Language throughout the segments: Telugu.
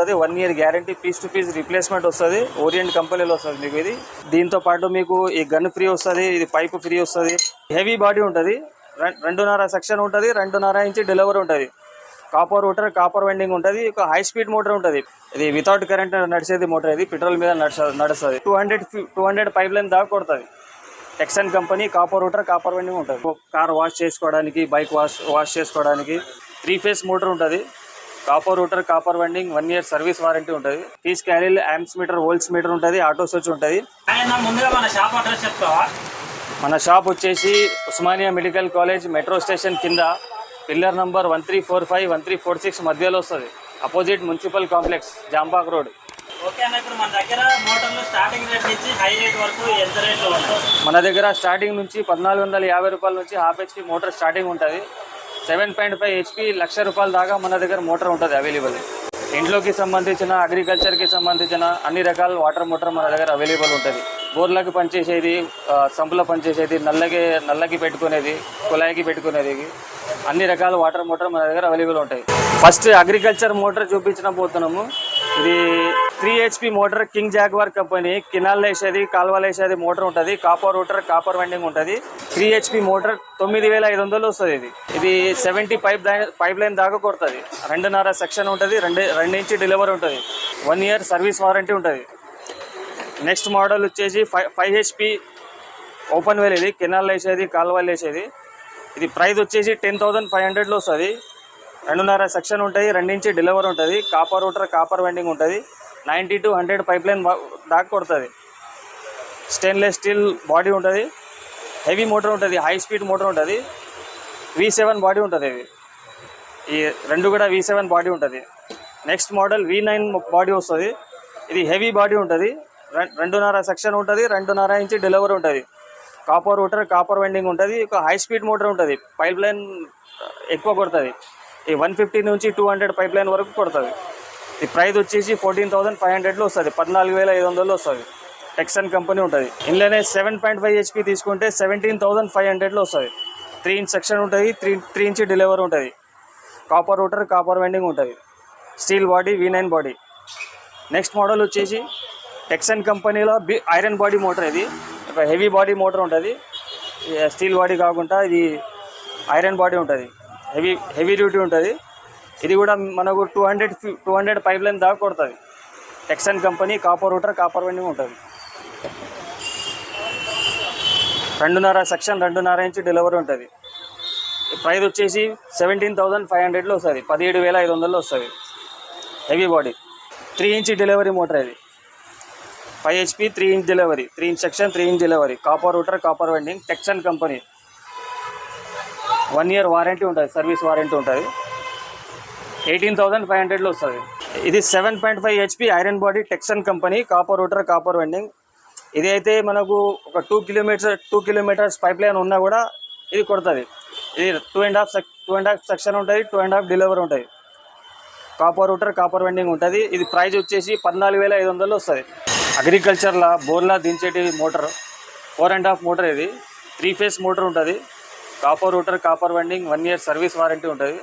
ఉంటుంది one year guarantee piece to piece replacement వస్తుంది. ఓరియంట్ కంపెనీలో వస్తుంది మీకు ఇది. దీంతో పాటు మీకు ఈ గన్ ఫ్రీ వస్తుంది ఇది పైప్ ఫ్రీ వస్తుంది. హెవీ బాడీ ఉంటుంది. రెండున్నర సెక్షన్ ఉంటుంది రెండున్నర ఇంచి డెలివరీ ఉంటుంది. కాపర్ రూటర్ కాపర్ వెండింగ్ ఉంటుంది. ఒక హై స్పీడ్ మోటార్ ఉంటుంది. ఇది వితౌట్ కరెంట్ నడిచేది మోటార్ ఇది. పెట్రోల్ మీద నడుస్తుంది. Two hundred two hundred pipe line దాకా కొడుతుంది. Texson company copper rotor copper winding ఉంటుంది. కార్ వాష్ చేసుకోవడానికి బైక్ వాష్ వాష్ చేసుకోవడానికి. త్రీ ఫేస్ మోటార్ ఉంటుంది. Copper rotor copper winding one year service warranty ఉంటుంది. పీస్ క్యారీల్ యాంప్స్ మీటర్ హోల్స్ మీటర్ ఉంటుంది ఆటో స్విచ్ ఉంటుంది. ముందుగా మన షాప్ అడ్రస్ చెప్తావా? మన షాప్ వచ్చేసి Osmania medical college metro station కింద. Pillar number one three four five one three four six మధ్యలో వస్తుంది. Opposite municipal complex Jambagh road. మన దగ్గర స్టార్టింగ్ నుంచి పద్నాలుగు వందల యాభై రూపాయల నుంచి హాఫ్ హెచ్పి మోటార్ స్టార్టింగ్ ఉంటుంది. Seven point five HP lakh రూపాయల దాకా మన దగ్గర మోటార్ ఉంటుంది అవైలబుల్. ఇంట్లోకి సంబంధించిన అగ్రికల్చర్కి సంబంధించిన అన్ని రకాల వాటర్ మోటార్ మన దగ్గర అవైలబుల్ ఉంటుంది. బోర్లకి పనిచేసేది సంపులో పనిచేసేది నల్లకి నల్లకి పెట్టుకునేది కుళాయికి పెట్టుకునేది అన్ని రకాల వాటర్ మోటార్ మన దగ్గర అవైలబుల్ ఉంటాయి. ఫస్ట్ అగ్రికల్చర్ మోటార్ చూపించిన పోతున్నాము. ఇది three HP motor king jaguar company. Canal వేసేది కాలువలు వేసేది మోటార్ ఉంటుంది. కాపర్ రోటర్ కాపర్ వెండింగ్ ఉంటుంది. త్రీ హెచ్పి మోటార్ తొమ్మిది వేల ఐదు వందలు వస్తుంది ఇది. ఇది సెవెంటీ పైప్ పైప్ లైన్ దాకా కొడుతుంది. రెండున్నర సెక్షన్ ఉంటుంది రెండు రెండు ఇంచి డెలివరీ ఉంటుంది. వన్ ఇయర్ సర్వీస్ వారంటీ ఉంటుంది. నెక్స్ట్ మోడల్ వచ్చేసి five five HP open well ఇది. కెనాల్ వేసేది కాలువలు వేసేది. ఇది ప్రైస్ వచ్చేసి టెన్ థౌజండ్ ఫైవ్ హండ్రెడ్లో వస్తుంది. రెండున్నర సెక్షన్ ఉంటుంది రెండించి డెలివరీ ఉంటుంది. కాపర్ రూటర్ కాపర్ వెండింగ్ ఉంటుంది. Ninety to hundred pipe line దాకా కొడుతుంది. స్టెయిన్లెస్ స్టీల్ బాడీ ఉంటుంది. హెవీ మోటార్ ఉంటుంది. హై స్పీడ్ మోటార్ ఉంటుంది. వి సెవెన్ బాడీ ఉంటుంది ఇది. ఈ రెండు కూడా వి సెవెన్ బాడీ ఉంటుంది. Next model V nine body వస్తుంది. ఇది హెవీ బాడీ ఉంటుంది. రెండున్నర సెక్షన్ ఉంటుంది. రెండున్నర ఇంచ్ డెలివరీ ఉంటుంది. కాపర్ రూటర్ కాపర్ వెండింగ్ ఉంటుంది. ఒక హై స్పీడ్ మోటార్ ఉంటుంది. పైప్ లైన్ ఎక్కువ కొడుతుంది. ఈ వన్ ఫిఫ్టీ నుంచి టూ హండ్రెడ్ పైప్ లైన్ వరకు కొడుతుంది. ఈ ప్రైస్ వచ్చేసి ఫోర్టీన్ థౌసండ్ ఫైవ్ హండ్రెడ్లో వస్తుంది. పద్నాలుగు వేల ఐదు వందలు వస్తుంది. టెక్సన్ కంపెనీ ఉంటుంది. ఇందులోనే సెవెన్ పాయింట్ ఫైవ్ హెచ్పి తీసుకుంటే సెవెంటీన్ థౌసండ్ ఫైవ్ హండ్రెడ్లో వస్తుంది. త్రీ ఇంచ్ సెక్షన్ ఉంటుంది త్రీ త్రీ ఇంచ్ డెలివరీ ఉంటుంది. కాపర్ రూటర్ కాపర్ వెండింగ్ ఉంటుంది. Steel body V nine body. Next model వచ్చేసి టెక్సన్ కంపెనీలో బి ఐరన్ బాడీ మోటార్ ఇది. ఒక హెవీ బాడీ మోటార్ ఉంటుంది. స్టీల్ బాడీ కాకుండా ఇది ఐరన్ బాడీ ఉంటుంది. హెవీ హెవీ డ్యూటీ ఉంటుంది. ఇది కూడా మనకు two hundred two hundred pipe line దాకా కొడుతుంది. Texson company copper rotor copper winding ఉంటుంది. రెండున్నర సెక్షన్ రెండున్నర ఇంచు డెలివరీ ఉంటుంది. ప్రైస్ వచ్చేసి సెవెంటీన్ థౌజండ్ ఫైవ్ హండ్రెడ్లో వస్తుంది. పదిహేడు వేల ఐదు వందల్లో వస్తుంది. Heavy body three inch delivery motor ఇది. Five HP three inch delivery three inch section three inch delivery copper rotor copper winding Texson company one year warranty ఉంటుంది. సర్వీస్ వారంటీ ఉంటుంది. ఎయిటీన్ థౌసండ్ ఫైవ్ హండ్రెడ్లో వస్తుంది. ఇది seven point five HP iron body Texson company copper rotor copper winding. ఇది అయితే మనకు ఒక two kilometres two kilometres pipe line ఉన్నా కూడా ఇది కొడుతుంది. ఇది two and half sec two and half section ఉంటుంది టూ అండ్ హాఫ్ డెలివరీ ఉంటుంది. కాపర్ రూటర్ కాపర్ వెండింగ్ ఉంటుంది. ఇది ప్రైజ్ వచ్చేసి పద్నాలుగు వేల ఐదు వందలు వస్తుంది. అగ్రికల్చర్లా బోర్లా దించేటి motor four and half motor ఇది. త్రీ ఫేస్ మోటార్ ఉంటుంది. Copper rotor copper winding one year service warranty ఉంటుంది.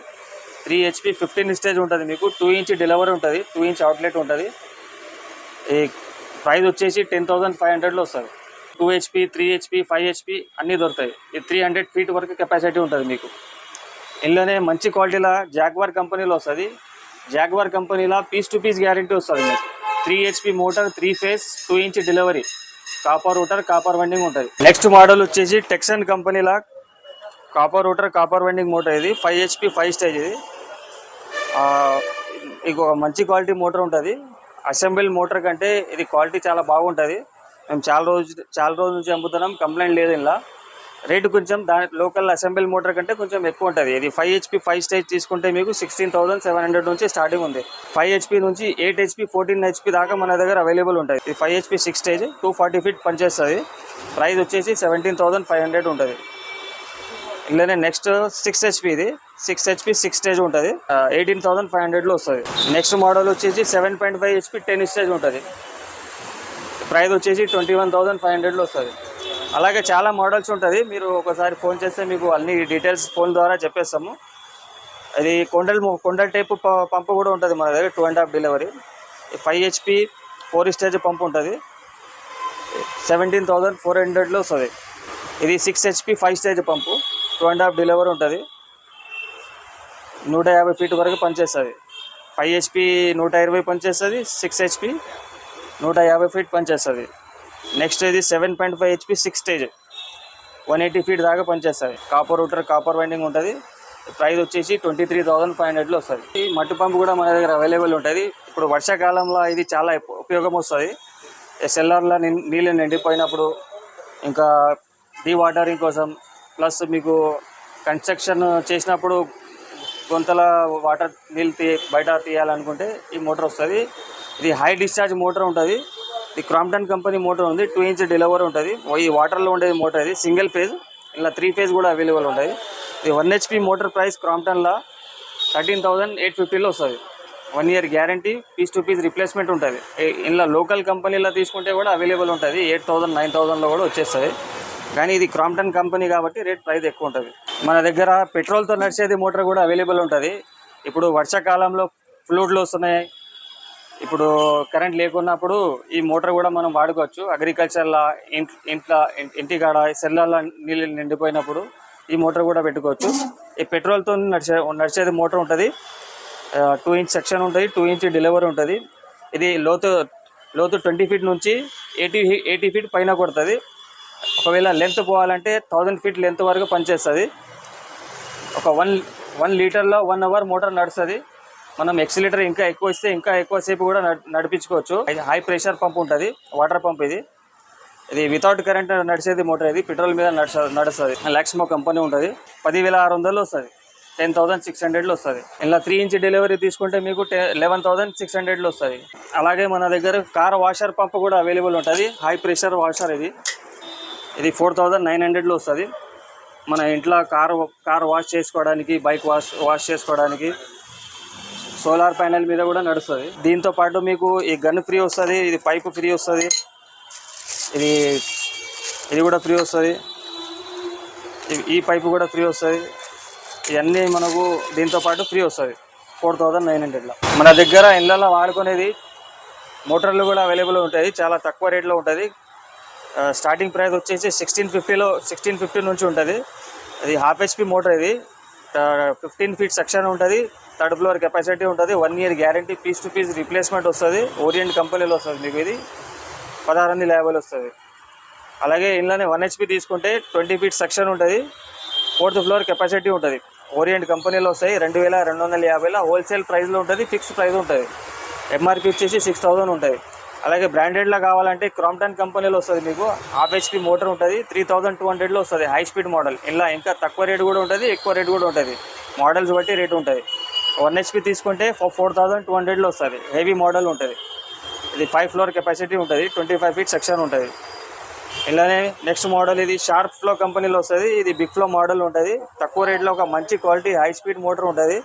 త్రీ హెచ్పి ఫిఫ్టీన్ స్టేజ్ ఉంటుంది మీకు. టూ ఇంచ్ డెలివరీ ఉంటుంది. టూ ఇంచ్ అవుట్లెట్ ఉంటుంది. ఈ ప్రైస్ వచ్చేసి టెన్ థౌసండ్ ఫైవ్ హండ్రెడ్లో వస్తుంది. Two HP three HP five HP అన్నీ దొరుకుతాయి. ఇది త్రీ హండ్రెడ్ ఫీట్ వరకు కెపాసిటీ ఉంటుంది మీకు. ఇందులోనే మంచి క్వాలిటీలో జాగ్వార్ కంపెనీలో వస్తుంది. జాగ్వార్ కంపెనీలో పీస్ టు పీస్ గ్యారంటీ వస్తుంది మీకు. Three HP motor three phase two inch delivery copper rotor copper winding ఉంటుంది. నెక్స్ట్ మోడల్ వచ్చేసి టెక్సన్ కంపెనీలో copper rotor copper winding motor ఇది. ఫైవ్ హెచ్పి ఫైవ్ స్టేజ్ ఇది. ఆ, మంచి క్వాలిటీ మోటార్ ఉంటుంది. అసెంబ్లీ మోటార్ కంటే ఇది క్వాలిటీ చాలా బాగుంటుంది. మేము చాలా రోజు చాలా రోజుల నుంచి అమ్ముతున్నాం కంప్లైంట్ లేదు ఇలా రేటు కొంచెం దాని లోకల్ అసెంబ్లీ మోటార్ కంటే కొంచెం ఎక్కువ ఉంటుంది. ఇది ఫైవ్ హెచ్పి ఫైవ్ స్టేజ్ తీసుకుంటే మీకు సిక్స్టీన్ థౌసండ్ సెవెన్ హండ్రెడ్ నుంచి స్టార్టింగ్ ఉంది. ఫైవ్ హెచ్పి నుంచి ఎయిట్ హెచ్పి ఫోర్టీన్ హెచ్పి దాకా మన దగ్గర అవైలబుల్ ఉంటుంది. ఇది five HP six stage two forty feet పనిచేస్తుంది. ప్రైస్ వచ్చేసి సెవెంటీన్ థౌసండ్ ఫైవ్ హండ్రెడ్ ఉంటుంది. ఇలానే నెక్స్ట్ సిక్స్ హెచ్పి ఇది. సిక్స్ హెచ్పి సిక్స్ స్టేజ్ ఉంటుంది. ఎయిటీన్ థౌసండ్ ఫైవ్ హండ్రెడ్లో వస్తుంది. నెక్స్ట్ మోడల్ వచ్చేసి seven point five HP ten stage ఉంటుంది. ప్రైస్ వచ్చేసి ట్వంటీ వన్ థౌసండ్ ఫైవ్ హండ్రెడ్లో వస్తుంది. అలాగే చాలా మోడల్స్ ఉంటుంది. మీరు ఒకసారి ఫోన్ చేస్తే మీకు అన్ని డీటెయిల్స్ ఫోన్ ద్వారా చెప్పేస్తాము. అది కొండల్ కొండల్ టైప్ పంపు కూడా ఉంటుంది మన దగ్గర two and half delivery. Five HP four stage pump ఉంటుంది. సెవెంటీన్ థౌజండ్ ఫోర్ హండ్రెడ్లో వస్తుంది. ఇది six HP five stage pump two and half delivery ఉంటుంది. నూట యాభై ఫీట్ వరకు పనిచేస్తుంది. ఫైవ్ హెచ్పి నూట ఇరవై పనిచేస్తుంది సిక్స్ హెచ్పి నూట యాభై ఫీట్ పనిచేస్తుంది. నెక్స్ట్ ఇది seven point five HP six stage one eighty feet దాకా పనిచేస్తుంది. కాపర్ రూటర్ కాపర్ వైండింగ్ ఉంటుంది. ప్రైస్ వచ్చేసి ట్వంటీ త్రీ థౌసండ్ ఫైవ్ హండ్రెడ్లో వస్తుంది. ఈ మట్టి పంపు కూడా మన దగ్గర అవైలబుల్ ఉంటుంది. ఇప్పుడు వర్షాకాలంలో ఇది చాలా ఉపయోగం వస్తుంది. సెల్లర్లో నీళ్ళు నిండిపోయినప్పుడు ఇంకా డీ వాటరింగ్ కోసం ప్లస్ మీకు కన్స్ట్రక్షన్ చేసినప్పుడు గొంతల వాటర్ నీళ్ళు తీ బయట తీయాలనుకుంటే ఈ మోటార్ వస్తుంది. ఇది హై డిశ్చార్జ్ మోటార్ ఉంటుంది. ఇది క్రాంప్టన్ కంపెనీ మోటార్ ఉంది. టూ ఇంచ్ డెలివరీ ఉంటుంది. ఈ వాటర్లో ఉండేది మోటార్ ఇది. Single phase. ఇలా త్రీ ఫేజ్ కూడా అవైలబుల్ ఉంటుంది ఇది వన్ హెచ్పి మోటార్ ప్రైస్ క్రాంప్టన్లో థర్టీన్ థౌజండ్ ఎయిట్ ఫిఫ్టీలో వస్తుంది. One year guarantee. Piece to piece replacement ఉంటుంది. ఇలా లోకల్ కంపెనీలో తీసుకుంటే కూడా అవైలబుల్ ఉంటుంది. ఎయిట్ థౌసండ్ నైన్ థౌసండ్లో కూడా వచ్చేస్తుంది. కానీ ఇది క్రాంప్టన్ కంపెనీ కాబట్టి రేట్ ప్రైస్ ఎక్కువ ఉంటుంది. మన దగ్గర పెట్రోల్తో నడిచేది మోటార్ కూడా అవైలబుల్ ఉంటుంది. ఇప్పుడు వర్షాకాలంలో ఫ్లూట్లు వస్తున్నాయి. ఇప్పుడు కరెంట్ లేకున్నప్పుడు ఈ మోటార్ కూడా మనం వాడుకోవచ్చు. అగ్రికల్చర్లో ఇంట్లో ఇంటికాడ సెల్లలో నీళ్ళు నిండిపోయినప్పుడు ఈ మోటార్ కూడా పెట్టుకోవచ్చు. ఈ పెట్రోల్తో నడిచే నడిచేది మోటార్ ఉంటుంది. టూ ఇంచ్ సెక్షన్ ఉంటుంది టూ ఇంచ్ డెలివరీ ఉంటుంది. ఇది లోతు లోతు ట్వంటీ ఫీట్ నుంచి ఎయిటీ ఎయిటీ ఫీట్ పైన కొడుతుంది. ఒకవేళ లెంత్ పోవాలంటే థౌజండ్ ఫీట్ లెంత్ వరకు పనిచేస్తుంది. ఒక వన్ వన్ లీటర్లో వన్ అవర్ మోటార్ నడుస్తుంది. మనం ఎక్సిలీటర్ ఇంకా ఎక్కువ ఇస్తే ఇంకా ఎక్కువసేపు కూడా నడిపించుకోవచ్చు. ఇది హై ప్రెషర్ పంప్ ఉంటుంది వాటర్ పంప్ ఇది. ఇది వితౌట్ కరెంట్ నడిచేది మోటార్ ఇది పెట్రోల్ మీద నడుచ నడుస్తుంది. లక్ష్మో కంపెనీ ఉంటుంది. పదివేల ఆరు వందలు వస్తుంది. టెన్ థౌసండ్ సిక్స్ హండ్రెడ్లో వస్తుంది. ఇలా త్రీ ఇంచ్ డెలివరీ తీసుకుంటే మీకు టె లెవెన్ థౌసండ్ సిక్స్ హండ్రెడ్లో వస్తుంది. అలాగే మన దగ్గర కార్ వాషర్ పంప్ కూడా అవైలబుల్ ఉంటుంది. హై ప్రెషర్ వాషర్ ఇది. ఇది ఫోర్ థౌజండ్ నైన్ హండ్రెడ్లో వస్తుంది. మన ఇంట్లో కారు కార్ వాష్ చేసుకోవడానికి బైక్ వాష్ వాష్ చేసుకోవడానికి సోలార్ ప్యానెల్ మీద కూడా నడుస్తుంది. దీంతో పాటు మీకు ఈ గన్ ఫ్రీ వస్తుంది ఇది పైపు ఫ్రీ వస్తుంది ఇది ఇది కూడా ఫ్రీ వస్తుంది. ఈ- ఈ పైపు కూడా ఫ్రీ వస్తుంది. ఇవన్నీ మనకు దీంతో పాటు ఫ్రీ వస్తుంది. ఫోర్ థౌజండ్ నైన్ హండ్రెడ్లో మన దగ్గర ఇళ్ళల్లో వాడుకునేది మోటార్లు కూడా అవైలబుల్ ఉంటాయి చాలా తక్కువ రేట్లో ఉంటుంది. స్టార్టింగ్ ప్రైస్ వచ్చేసి సిక్స్టీన్ ఫిఫ్టీలో సిక్స్టీన్ ఫిఫ్టీ నుంచి ఉంటుంది. ఇది హాఫ్ హెచ్పి మోటార్ ఇది. ఫిఫ్టీన్ ఫీట్ సెక్షన్ ఉంటుంది. థర్డ్ ఫ్లోర్ కెపాసిటీ ఉంటుంది. One year guarantee piece to piece replacement వస్తుంది. ఓరియంట్ కంపెనీలో వస్తుంది మీకు ఇది. పదహారు వందల యాభైలు వస్తుంది. అలాగే ఇంట్లోనే వన్ హెచ్పి తీసుకుంటే ట్వంటీ ఫీట్ సెక్షన్ ఉంటుంది. ఫోర్త్ ఫ్లోర్ కెపాసిటీ ఉంటుంది. ఓరియంట్ కంపెనీలో వస్తాయి. రెండు వేల రెండు వందల యాభైలో హోల్సేల్ ప్రైస్లో ఉంటుంది. ఫిక్స్డ్ ప్రైస్ ఉంటుంది. ఎంఆర్పి వచ్చేసి సిక్స్ థౌసండ్ ఉంటుంది. అలాగే బ్రాండెడ్లో కావాలంటే క్రాంప్టన్ కంపెనీలో వస్తుంది మీకు. హాఫ్ హెచ్పి మోటార్ ఉంటుంది త్రీ థౌసండ్ టూ హండ్రెడ్లో వస్తుంది. హై స్పీడ్ మోడల్ ఇలా ఇంకా తక్కువ రేట్ కూడా ఉంటుంది ఎక్కువ రేట్ కూడా ఉంటుంది. మోడల్స్ బట్టి రేట్ ఉంటుంది. వన్ హెచ్పి తీసుకుంటే ఫోర్ థౌసండ్ టూ హండ్రెడ్లో వస్తుంది. హెవీ మోడల్ ఉంటుంది. ఇది ఫైవ్ ఫ్లోర్ కెపాసిటీ ఉంటుంది ట్వంటీ ఫైవ్ ఫీట్ సెక్షన్ ఉంటుంది. ఇలానే నెక్స్ట్ మోడల్ ఇది షార్ప్ ఫ్లో కంపెనీలో వస్తుంది. ఇది బిగ్ ఫ్లో మోడల్ ఉంటుంది. తక్కువ రేట్లో ఒక మంచి క్వాలిటీ హై స్పీడ్ మోటార్ ఉంటుంది.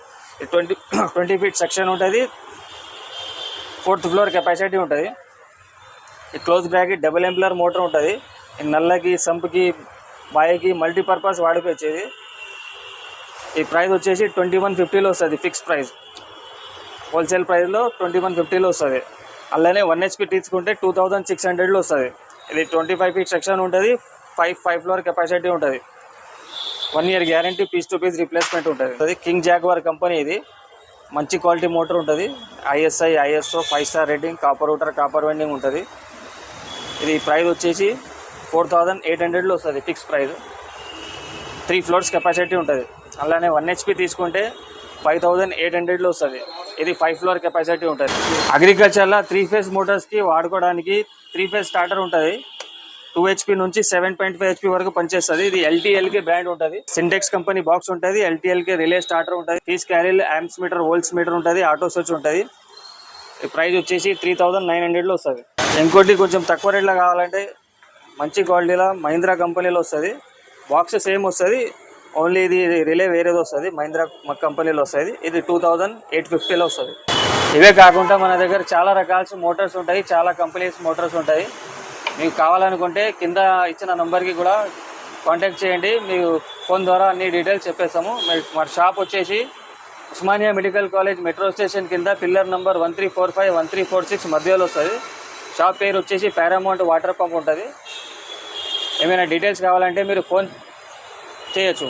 ట్వంటీ ట్వంటీ ఫీట్ సెక్షన్ ఉంటుంది. ఫోర్త్ ఫ్లోర్ కెపాసిటీ ఉంటుంది. ఈ క్లోజ్ బ్యాగ్కి డబుల్ ఎంప్లర్ మోటార్ ఉంటుంది. ఈ నల్లకి సంపుకి బాయికి మల్టీపర్పస్ వాడుకొచ్చేది. ఈ ప్రైస్ వచ్చేసి ట్వంటీ వన్ ఫిఫ్టీలో వస్తుంది ఫిక్స్ ప్రైస్. హోల్సేల్ ప్రైస్లో ట్వంటీ వన్ ఫిఫ్టీలో వస్తుంది. అలానే వన్ హెచ్పి తీసుకుంటే టూ థౌజండ్ సిక్స్ హండ్రెడ్లో వస్తుంది. ఇది ట్వంటీ ఫైవ్ ఫీట్ సెక్షన్ ఉంటుంది ఫైవ్ ఫైవ్ ఫ్లోర్ కెపాసిటీ ఉంటుంది. One year guarantee piece to piece replacement ఉంటుంది. అది కింగ్ జాగ్వార్ కంపెనీ ఇది. మంచి క్వాలిటీ మోటార్ ఉంటుంది. ISI ISO five star rating copper rotor copper winding ఉంటుంది. ఇది ప్రైస్ వచ్చేసి ఫోర్ థౌజండ్ ఎయిట్ హండ్రెడ్లో వస్తుంది fix price. Three floors capacity ఉంటుంది. అలానే వన్ హెచ్పి తీసుకుంటే ఫైవ్ థౌజండ్ ఎయిట్ హండ్రెడ్లో వస్తుంది. ఇది ఫైవ్ ఫ్లోర్ కెపాసిటీ ఉంటుంది. అగ్రికల్చర్లో త్రీ ఫేస్ మోటార్స్కి వాడుకోవడానికి త్రీ ఫేజ్ స్టార్టర్ ఉంటుంది. టూ హెచ్పి నుంచి సెవెన్ పాయింట్ ఫైవ్ హెచ్పి వరకు పనిచేస్తుంది. ఇది ఎల్టీఎల్కే బ్రాండ్ ఉంటుంది. సింటెక్స్ కంపెనీ బాక్స్ ఉంటుంది. ఎల్టీఎల్కే రిలే స్టార్టర్ ఉంటుంది. ఫీస్ క్యారీల్ యామ్స్ మీటర్ హోల్స్ మీటర్ ఉంటుంది. ఆటో స్విచ్ ఉంటుంది. ఈ ప్రైస్ వచ్చేసి త్రీ థౌజండ్ నైన్ హండ్రెడ్లో వస్తుంది. ఇంకోటి కొంచెం తక్కువ రేట్లో కావాలంటే మంచి క్వాలిటీలో మహీంద్రా కంపెనీలో వస్తుంది. బాక్స్ సేమ్ వస్తుంది. ఓన్లీ ఇది రిలే వేరేది వస్తుంది. మహీంద్రా కంపెనీలో వస్తుంది. ఇది టూ థౌజండ్ ఎయిట్ ఫిఫ్టీలో వస్తుంది. ఇవే కాకుండా మన దగ్గర చాలా రకాల మోటార్స్ ఉంటాయి. చాలా కంపెనీస్ మోటార్స్ ఉంటాయి. మీకు కావాలనుకుంటే కింద ఇచ్చిన నెంబర్కి కూడా కాంటాక్ట్ చేయండి. మీకు ఫోన్ ద్వారా అన్ని డీటెయిల్స్ చెప్పేస్తాము. మా షాప్ వచ్చేసి Osmania medical college metro station కింద pillar number one three four five one three four six మధ్యలో వస్తుంది. షాప్ పేరు వచ్చేసి పారామౌంట్ వాటర్ పంప్ ఉంటుంది. ఏమైనా డీటెయిల్స్ కావాలంటే మీరు ఫోన్ చేయొచ్చు.